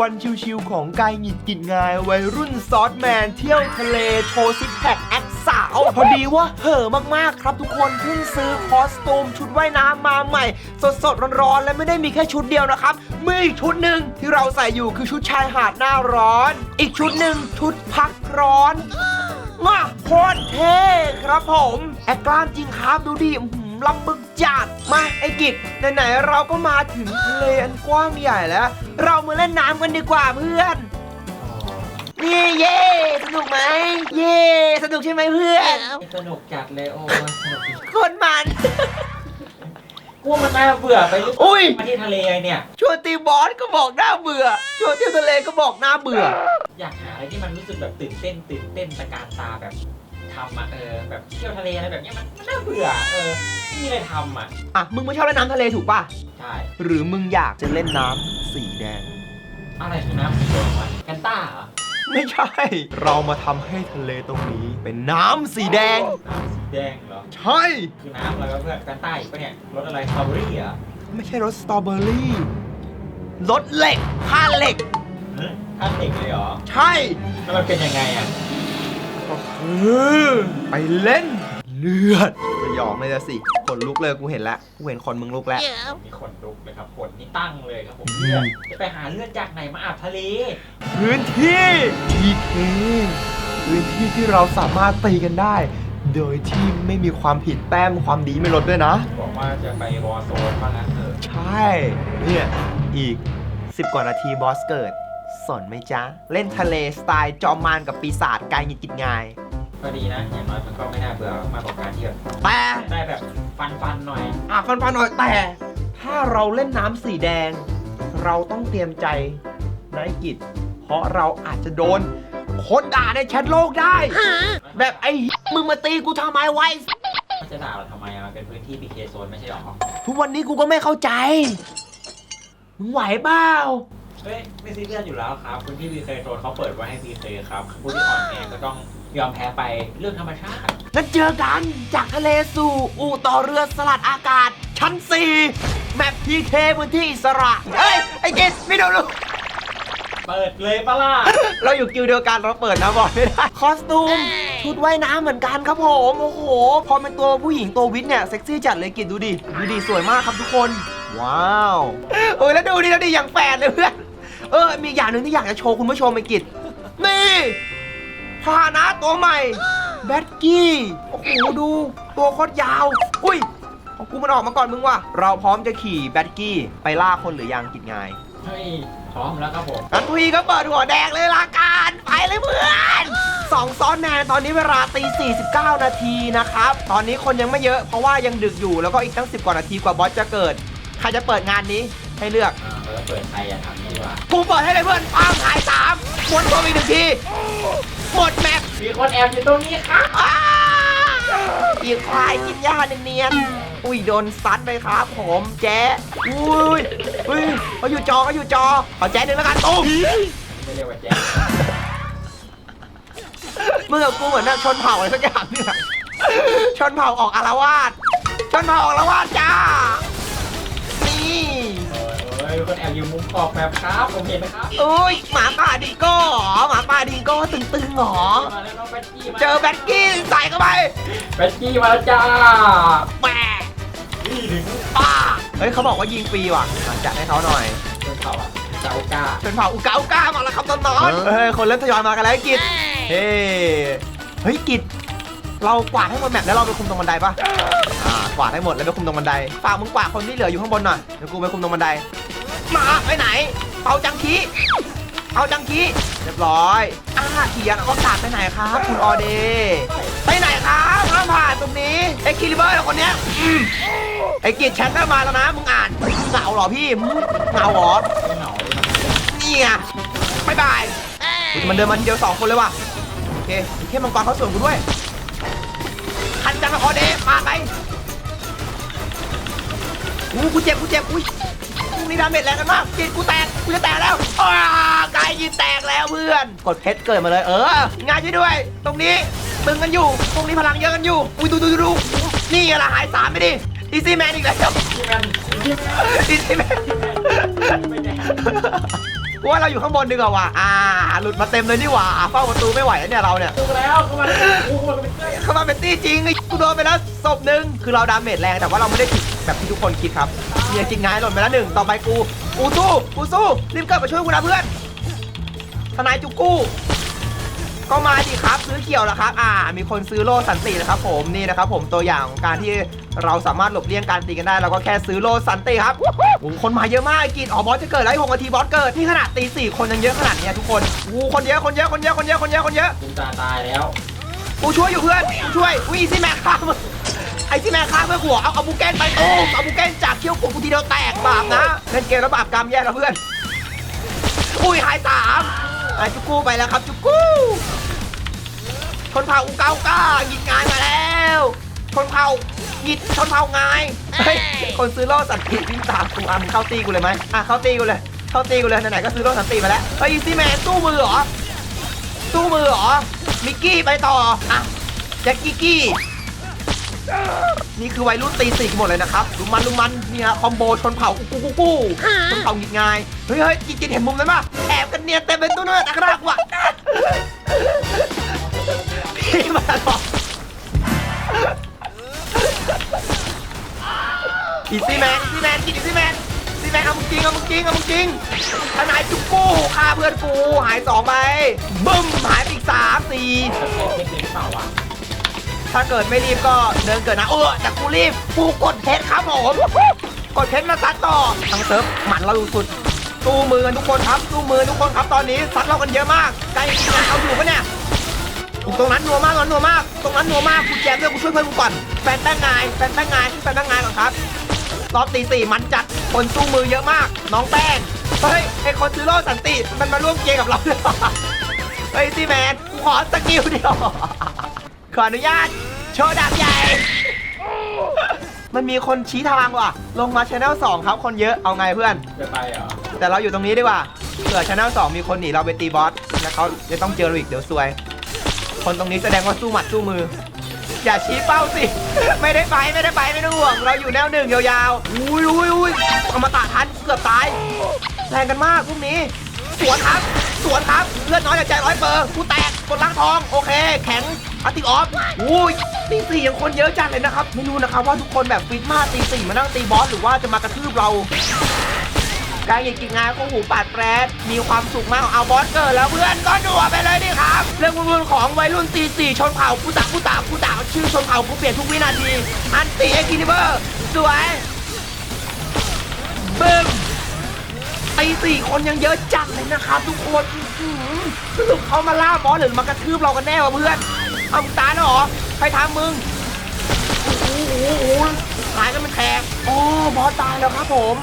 วันชิวๆของกายหงิดกินงายวัยรุ่นซอสแมนเที่ยวทะเลโชว์ซิกแพคแอคสาว พอดีว่าเห่อะมากๆครับทุกคนเพิ่งซื้อคอสตูมชุดว่ายน้ำมาใหม่ สดๆร้อนๆและไม่ได้มีแค่ชุดเดียวนะครับมีอีกชุดหนึ่งที่เราใส่อยู่คือชุดชายหาดหน้าร้อน อีกชุดหนึ่งชุดพักร้อนมาโคตรเท่ครับผม แอกกล้ามจริงครับดูดิ ลำบึกจัดมาไอ้กิจไหนๆเราก็มาถึงทะเลอันกว้างใหญ่แล้ว เรามาเล่นน้ำกันดีกว่าเพื่อนนี่เย่สนุกไหมเย่สนุกใช่ไหมเพื่อนสนุกจัดเลยโอ้ยสนุกจริงโคตรมันกลัวมันน่าเบื่อไปหรือเปล่าอุ้ยมาที่ทะเลเนี่ยชวนตีบอสก็บอกน่าเบื่อชวนเที่ยวทะเลก็บอกน่าเบื่อ อยากหาอะไรที่มันรู้สึกแบบตื่นเต้นตื่นเต้นตะการตาแบบ ทำอะเออแบบเที่ยวทะเลอะไรแบบเนี้ยมันมันน่าเบื่อเออไม่มีอะไรทำอะอะ มึงไม่ชอบเล่นน้ำทะเลถูกป่ะ ใช่หรือมึงอยากจะเล่นน้ำสีแดง อะไรคือน้ำสีแดงวะกันต้าเหรอไม่ใช่ เรามาทำให้ทะเลตรงนี้เป็นน้ำสีแดง น้ำสีแดงเหรอใช่ คือน้ำอะไรวะเพื่อนกันต้าอีกปะเนี่ยรสอะไรสตรอเบอรี่เหรอไม่ใช่รสสตรอเบอรี่รสเหล็กผ้าเหล็ก หึท่านเด็กเลยเหรอใช่ แล้วมันเป็นยังไงอะ ก็คือไปเล่นเลือดสยองเลยละสิขนลุกเลยกูเห็นแล้วกูเห็นคนมึงลุกแล้ว มีคนลุกเลยครับขนนี่ตั้งเลยครับผมเลือดจะไปหาเลือดจากไหนมาอาบทะเล พื้นที่พีเคพื้นที่ที่เราสามารถตีกันได้ โดยที่ไม่มีความผิดแต้มความดีไม่ลดด้วยนะ บอกว่าจะไปวอร์โซนว่างั้นเถอะใช่เนี่ยอีก 10 กว่านาทีบอสเกิด สนไหมจ๊ะ เล่นทะเลสไตล์จอมมารกับปีศาจกายหงิดกินง่าย ก็ดีนะ อย่างน้อยมันก็ไม่น่าเบื่อมากกว่าการที่แบบแต่ได้แบบฟันฟันๆหน่อย อะฟันฟันๆหน่อยแต่ ถ้าเราเล่นน้ำสีแดง เราต้องเตรียมใจนายกิจ เพราะเราอาจจะโดนคนด่าในแชทโลกได้ แบบไอ้เหี้ยมึงมาตีกูทำไมไว้มันจะด่าเราทำไมอะมันเป็นพื้นที่พีเคโซนไม่ใช่หรอทุกวันนี้กูก็ไม่เข้าใจ มึงไหวเปล่า เฮ้ยไม่ซีเรียสอยู่แล้วครับพื้นที่พีเคโซนเขาเปิดไว้ให้พีเคครับผู้ที่อ่อนแอก็ต้องยอมแพ้ไปเรื่องธรรมชาติงั้นเจอกันจากทะเลสู่อู่ต่อเรือสลัดอากาศ ชั้น 4 แมปพีเคพื้นที่อิสระ เฮ้ย ไอ้กิจไม่ดูลูก เปิดเลยปะล่ะ เราอยู่กิลด์เดียวกันเราเปิดนะบอกไม่ได้ คอสตูม ชุดว่ายน้ำเหมือนกันครับผม โอ้โห พอเป็นตัวผู้หญิงตัววิทย์เนี่ย เซ็กซี่จัดเลยกิจดูดิ ดูดิ สวยมากครับทุกคน ว้าวเอ้ยแล้วดูดิแล้วดิอย่างแฟนเลยเพื่อน เออ มีอย่างหนึ่งที่อยากจะโชว์คุณผู้ชมไอ้กิจนี่พาหนะตัวใหม่แบทกี้โอ้โหดู ตัวโคตรยาว อุ้ยของกูมันออกมาก่อนมึงว่ะเราพร้อมจะขี่แบทกี้ไปล่าคนหรือยังกิจงายเฮ้ยพร้อมแล้วครับผมกันทุยก็เปิดหัวแดงเลยละกันไปเลยเพื่อนสองซ้อนแมนตอนนี้เวลาตี 49 นาทีนะครับ ตอนนี้คนยังไม่เยอะเพราะว่ายังดึกอยู่แล้วก็อีกตั้ง 10 กว่านาทีกว่าบอสจะเกิด ใครจะเปิดงานนี้ ให้เลือกอ่าเราจะเปิดใครอะถามนี่ดีกว่า กูเปิดให้เลยเพื่อนปังหายสามหมดตัวอีกหนึ่งทีหมดแมปมีคนแอบอยู่ตรงนี้ครับอ้าอีกควายกินหญ้าเนียนๆอุ้ยโดนซัดไปครับผมแจ๊ะอุ้ยอุ้ยเขาอยู่จอเขาอยู่จอขอแจ๊ะหนึ่งแล้วกันตุ้ม ไม่เรียกว่าแจ๊คมึงกับกูเหมือนน่ะชนเผ่าอะไรสักอย่างเนี่ยชนเผ่าออกอารวาสชนเผ่าออกอารวาสจ้า คนแอบอยู่มุมขอบแบบครับ ผมเห็นนะครับอุ้ยหมาป่าดิงโก้เหรอหมาป่าดิงโก้ตึงๆเหรอ มาแล้วน้องแบทกี้มาเจอแบทกี้ใส่เข้าไปแบทกี้มาแล้วจ้าแหมนี่ถึงป้าเฮ้ยเขาบอกว่ายิงฟรีว่ะอะจัดให้เขาหน่อยเรื่องเขาอะเจ้ากล้าเป็นเผ่าอุกาอุกามาแล้วครับตอนนอนเฮ้ยคนเริ่มทยอยมากันแล้วไอ้กิจเฮ้เฮ้ยกิจเรากวาดให้หมดแมปแล้วเราไปคุมตรงบันไดปะอ่ากวาดให้หมดแล้วไปคุมตรงบันไดฝากมึงกวาดคนที่เหลืออยู่ข้างบนหน่อยเดี๋ยวกูไปคุมตรงบันได มาไปไหน เปาจังคีเปาจังคีเรียบร้อยอ่าเขียนอวกาศไปไหนครับ คุณออเดย์ไปไหนครับห้ามผ่านตรงนี้ไอ้คิริเบอร์คนเนี้ยอืมไอ้กิจแชทได้มาแล้วนะมึงอ่านเหงาเหรอพี่มึงเหงาเหรอนี่ไงบายบายมันเดินมาทีเดียวสองคนเลยว่ะโอเคแค่มังกรเขาสวนกูด้วยคันจังกับออเดย์มาไปอู้กูเจ็บกูเจ็บอุ้ย นี่ดาเมจแรงกันมากจิตกูแตกกูจะแตกแล้วอ้ากายยินแตกแล้วเพื่อน กดเพชรเกิดมาเลย เอองานช่วยด้วย ตรงนี้ตึงกันอยู่ตรงนี้พลังเยอะกันอยู่อุ้ยดูดูดูดูนี่ไงล่ะหายสามไปดิอีซี่แมนอีกแล้วที่มันที่มันอีซี่แมนไม่ได้ กูว่าเราอยู่ข้างบนดีกว่าว่ะอ่า หลุดมาเต็มเลยนี่หว่าเฝ้าประตูไม่ไหวแล้วเนี่ยเราเนี่ยถูกแล้วเข้ามากูเข้ามาเป็นเพื่อนเข้ามาเป็นตี้จริงไอ้กูโดนไปแล้วศพหนึ่งคือเราดาเมจแรงแต่ว่าเราไม่ได้ผิดแบบที่ทุกคนคิดครับเนี่ยจริงไงหล่นไปแล้วหนึ่งต่อไปกู กูสู้ กูสู้ รีบเกิดมาช่วยกูนะเพื่อนทนายจุกกู้ ก็มาดิครับซื้อเขียวแล้วครับ อ่า มีคนซื้อโล่สันตินะครับ ผมนี่นะครับ ผมตัวอย่างของการที่เราสามารถหลบเลี่ยงการตีกันได้เราก็แค่ซื้อโล่สันติครับโอ้โหคนมาเยอะมากไอ้กินอ๋อบอสจะเกิดแล้วไอ้หกนาทีบอสเกิดนี่ขนาดตีสี่คนยังเยอะขนาดเนี้ยทุกคนโอ้โหคนเยอะคนเยอะคนเยอะคนเยอะคนเยอะคนเยอะกูจะตายแล้วกูช่วยอยู่เพื่อนกูช่วยอุ้ยซี่แม็กฆ่ามึงไอ้ซี่แม็กฆ่าเพื่อนกูเหรอเอาเอาบูเกนไปโอ้มเอาบูเกนจากเขี้ยวกูกูทีเดียวแตกบาปนะเล่นเกมแล้วบาปกรรมแย่แล้วเพื่อนอุ้ยหายสาม ไอ้จุกกู้ไปแล้วครับ จุกกู้ คนเผาอูเก้าก้าหยิดงานมาแล้ว คนเผาหยิดคนเผางายเฮ้ยคนซื้อโล่สันติวิ่งตามกูอะมึงเข้าตีกูเลยไหมอะเข้าตีกูเลย เข้าตีกูเลยไหนๆก็ซื้อโล่สันติมาแล้วเฮ้ยซี่แมนสู้มือเหรอสู้มือเหรอมิกกี้ไปต่ออะแจ็คกี้กี้ นี่คือวัยรุ่นตีสี่กันหมดเลยนะครับลุมมันลุมมันนี่ฮะคอมโบชนเผ่ากูกูกูกูชนเผ่าหงิดงายเฮ้ยเฮ้ยกินกินเห็นมุมนั้นปะแอบกันเนียนเต็มเป็นตัวเนื้อตะกร้ากว่ะพี่มาหลอกอีซี่แมนอีซี่แมนกินอีซี่แมนอีซี่แมนเอามึงจริงเอามึงจริงเอามึงจริงทนายจุกกู้ฆ่าเพื่อนกูหายสองไปบึ้มหายไปอีกสามสี่ ถ้าเกิดไม่รีบก็เดินเกิดนะเออแต่กูรีบกูกดเพชรครับผมกดเพชรมาซัดต่อทั้งเซิร์ฟหมันเราสุดสู้มือกันทุกคนครับสู้มือทุกคนครับตอนนี้ซัดเรากันเยอะมากใกล้ทีมงานเอาอยู่ปะเนี่ยตรงนั้นนัวมากตรงนั้นนัวมาก ตรงนั้นนัวมากกูแจมด้วยกูช่วยเพื่อนกูก่อนแฟนแป้งงายแฟนแป้งงายแฟนแป้งงายก่อนครับรอบตีสี่มันจัดคนสู้มือเยอะมาก น้องแป้งเฮ้ยไอคนซื้อโล่สันติมันมาร่วมเกมกับเราเลยเฮ้ยซี่แมนขอสกิลเดียวขออนุญาต โชว์ดาบใหญ่ มันมีคนชี้ทางว่ะ ลงมาช anel 2 ครับ คนเยอะเอาไงเพื่อน จะไปเหรอแต่เราอยู่ตรงนี้ดีกว่าเผื่อช anel 2 มีคนหนีเราไปตีบอสแล้วเขาจะต้องเจอเราอีกเดี๋ยวซวย คนตรงนี้แสดงว่าสู้หมัดสู้มือ อย่าชี้เป้าสิ ไม่ได้ไปไม่ได้ไปไม่ต้องห่วง เราอยู่แนวหนึ่งยาวๆอุ้ยอุ้ยอุ้ยอมตะทันเกือบตายแรงกันมากพวกนี้ สวนครับ สวนครับเลือดน้อยแต่ใจร้อยเปอร์กูแตกกดล้างทอง โอเค แข็งอาร์ติกออฟอุ้ย ตีสี่ยังคนเยอะจังเลยนะครับ ไม่รู้นะครับว่าทุกคนแบบฟิตมากตีสี่มานั่งตีบอสหรือว่าจะมากระทืบเรา การหยิบกิจงานของหูปาดแปรดมีความสุขมากเอาบอสเกิดแล้วเพื่อนก็ดัวไปเลยดิครับ เรื่องวุ่นๆของวัยรุ่นตีสี่ชนเผ่ากูตากูตากูตาชื่อชนเผ่ากูเปลี่ยนทุกวินาทีอันตีเอ็กซ์กินิเบอร์สวยบึ้มตีสี่คนยังเยอะจังเลยนะครับทุกคนสรุปเขามาล่าบอสหรือมากระทืบเรากันแน่วะเพื่อน เอามึงตายแล้วเหรอ ใครทำมึง โอ้โหโอ้โหโอ้โหหายกันเป็นแขกโอ้บอสตายแล้วครับผม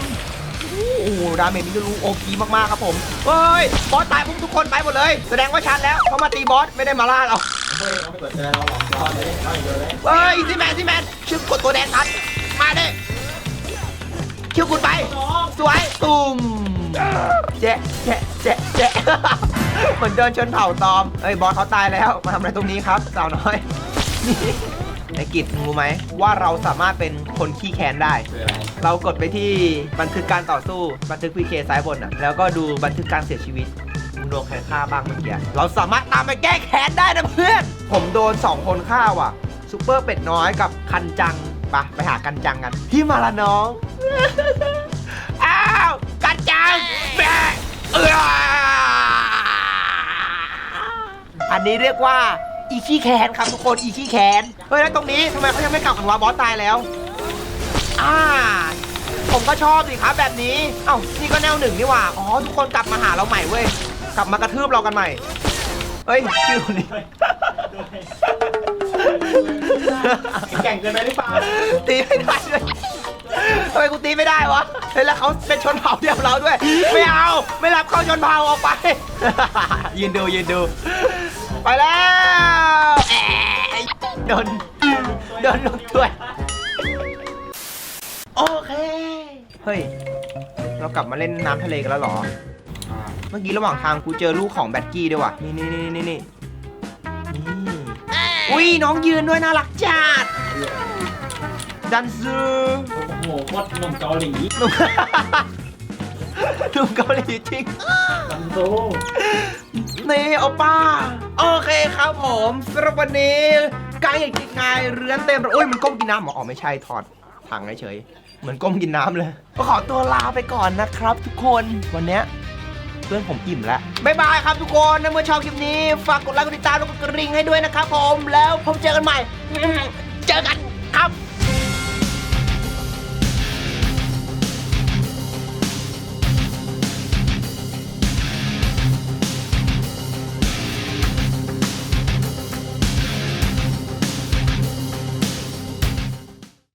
โอ้โหดาเมจนี่จะรู้โอพีมากๆครับผม เฮ้ย บอสตายปุ๊บทุกคนไปหมดเลย แสดงว่าชันแล้วเขามาตีบอสไม่ได้มาล่าเรา เฮ้ยเขาไม่กดเจอเราหรอกรอเลยเอาอีกเลยเฮ้ยซีแมนซีแมนชื่อกดตัวแดงทันมาเด้คิวกุดไปน้องสวยตุ่มแจ๊ะแจ๊ะแจ๊ะแจ๊ะ เหมือนเดินชนเผ่าตอมเอ้ยบอสเขาตายแล้วมาทำอะไรตรงนี้ครับสาวน้อยนี่ไอ้กิจรู้ไหมว่าเราสามารถเป็นคนขี้แค้นได้ คืออะไรเรากดไปที่บันทึกการต่อสู้บันทึก PK ซ้ายบนอะแล้วก็ดูบันทึกการเสียชีวิตมึงโดนใครฆ่าบ้างเมื่อกี้เราสามารถตามไปแก้แค้นได้นะเพื่อน ผมโดน 2 คนฆ่าว่ะซูเปอร์เป็ดน้อยกับคันจังปะไปหากันจังกันพี่มาละน้อง อ้าว กันจังแม่เอออั นนี้เรียกว่าอีขี้แคนครับทุกคนอีขี้แคนเฮ้ยแล้วตรงนี้ทำไมเขายังไม่กลับกันวะบอสตายแล้วอ่าผมก็ชอบสิครับแบบนี้ เอ้านี่ก็แนวหนึ่งนี่หว่า อ๋อ ทุกคนกลับมาหาเราใหม่เว้ย กลับมากระทืบเรากันใหม่เฮ้ยชื่อคนนี้แข่งเกินไปหรือเปล่า ตีไม่ได้ด้วยทำไมกูตีไม่ได้วะเฮ้ยแล้วเขาเป็นชนเผ่าเดียวกับเราด้วย ไม่เอา ไม่รับเข้าชนเผ่าออกไป ยืนดูยืนดู ไปแล้วแอะโดนโดนลูกถ้วยโอเค เฮ้ย เรากลับมาเล่นน้ำทะเลกันแล้วเหรอ เมื่อกี้ระหว่างทางกูเจอลูกของแบทกี้ด้วยว่ะนี่นี่นี่นี่นี่นี่อุ้ยน้องยืนด้วยน่ารักจัดดันซูโอ้โหโคตรหนุ่มเกาหลีหนุ่มหนุ่มเกาหลีจริงซันโซนี่โอป้า โอเคครับผมสำหรับวันนี้กายกกินไงเรือนเต็มเลยอุ้ยมันก้มกินน้ำเหรออ๋อไม่ใช่ถอดถังเฉยเหมือนก้มกินน้ำเลยก็ขอตัวลาไปก่อนนะครับ ทุกคนวันนี้เพื่อนผมอิ่มแล้วบ๊ายบายครับทุกคนถ้าเมื่อชอบคลิปนี้ ฝากกดไลค์กดติดตามแล้วกดกระดิ่งให้ด้วยนะครับผมแล้วพบเจอกันใหม่ เจอกัน